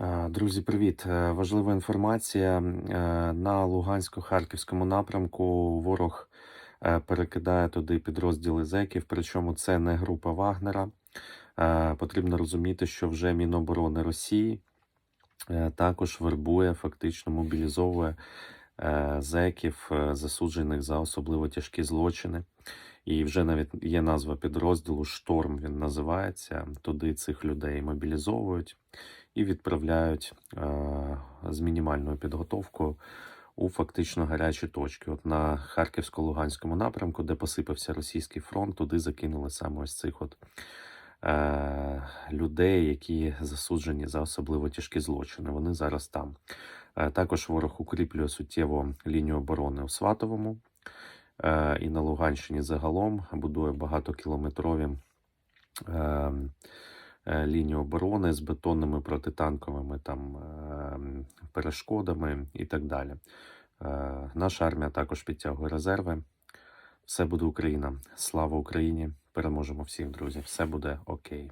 Е, Друзі, привіт! Е, Важлива інформація. Е, На Лугансько-Харківському напрямку ворог перекидає туди підрозділи зеків, причому це не група Вагнера. Потрібно розуміти, що вже Міноборони Росії також вербує, фактично мобілізовує зеків, е, засуджених за особливо тяжкі злочини. І вже навіть є назва підрозділу Шторм. Він називається. Туди цих людей мобілізовують і відправляють е, з мінімальною підготовкою у фактично гарячі точки. От на Харківсько-Луганському напрямку, де посипався російський фронт, туди закинули саме ось цих от е, людей, які засуджені за особливо тяжкі злочини. Вони зараз там. Е, також ворог укріплює суттєво лінію оборони у Сватовому. Е, і на Луганщині загалом будує багатокілометрові е, е, лінії оборони з бетонними протитанковими там е, перешкодами і так далі. Е, Наша армія також підтягує резерви. Все буде Україна. Слава Україні! Переможемо всіх, друзі. Все буде окей.